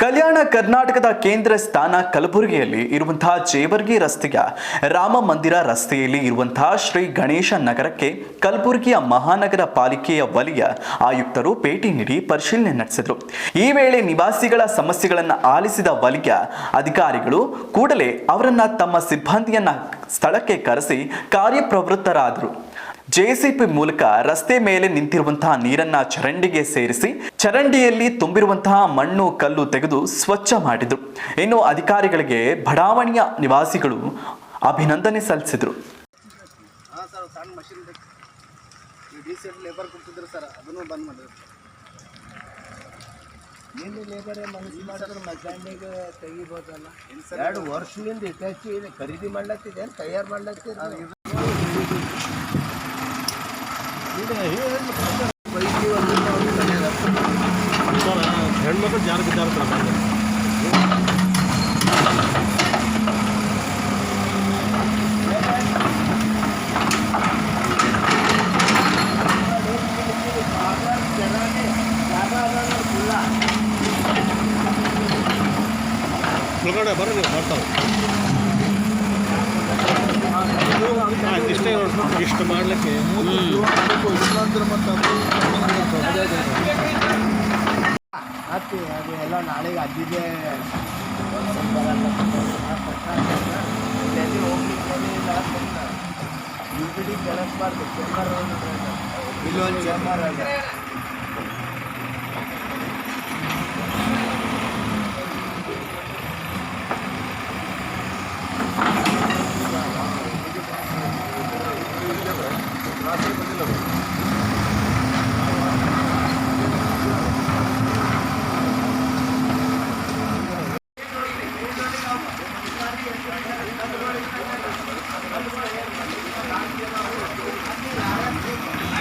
ಕಲ್ಯಾಣ ಕರ್ನಾಟಕದ ಕೇಂದ್ರ ಸ್ಥಾನ ಕಲಬುರಗಿಯಲ್ಲಿ ಇರುವಂತಹ ಜೇವರ್ಗಿ ರಸ್ತೆಯ ರಾಮ ಮಂದಿರ ರಸ್ತೆಯಲ್ಲಿ ಇರುವಂತಹ ಶ್ರೀ ಗಣೇಶ ನಗರಕ್ಕೆ ಕಲಬುರಗಿಯ ಮಹಾನಗರ ಪಾಲಿಕೆಯ ವಲಯ ಆಯುಕ್ತರು ಭೇಟಿ ನೀಡಿ ಪರಿಶೀಲನೆ ನಡೆಸಿದರು. ಈ ವೇಳೆ ನಿವಾಸಿಗಳ ಸಮಸ್ಯೆಗಳನ್ನು ಆಲಿಸಿದ ವಲಯ ಅಧಿಕಾರಿಗಳು ಕೂಡಲೇ ಅವರನ್ನ ತಮ್ಮ ಸಿಬ್ಬಂದಿಯನ್ನ ಸ್ಥಳಕ್ಕೆ ಕರೆಸಿ ಕಾರ್ಯಪ್ರವೃತ್ತರಾದರು. ಜೆಸಿಪಿ ಮೂಲಕ ರಸ್ತೆ ಮೇಲೆ ನಿಂತಿರುವಂತಹ ನೀರನ್ನ ಚರಂಡಿಗೆ ಸೇರಿಸಿ ಚರಂಡಿಯಲ್ಲಿ ತುಂಬಿರುವಂತಹ ಮಣ್ಣು ಕಲ್ಲು ತೆಗೆದು ಸ್ವಚ್ಛ ಮಾಡಿದ್ರು. ಇನ್ನು ಅಧಿಕಾರಿಗಳಿಗೆ ಬಡಾವಣೆಯ ನಿವಾಸಿಗಳು ಅಭಿನಂದನೆ ಸಲ್ಲಿಸಿದರು. ಎರಡು ವರ್ಷದಿಂದ ಖರೀದಿ ಮಾಡ್ಲತ್ತಿದೆ ತಯಾರು ಮಾಡ್ಲತ್ತಿದೆ ಹೆಣ್ಮಕ್ಳು ಜಾರು ಬಿದ್ದಾರ ಒಳಗಡೆ ಬರ್ರಿ ನೀವು ಬರ್ತಾವೆ ಆಯ್ತು ಇಷ್ಟೇ ಮಾಡಲಿಕ್ಕೆ. ಮತ್ತೆ ಅದು ಎಲ್ಲ ನಾಳೆಗೆ ಎಲ್ಲಿ ಹೋಗ್ಲಿಕ್ಕೆ ಡಿ ಕೆಲಸಬಾರ್ದು ಚೇಂಬರ್ ಇಲ್ಲೊಂದು ಚೇಂಬರ್ ಅದ 찔러요.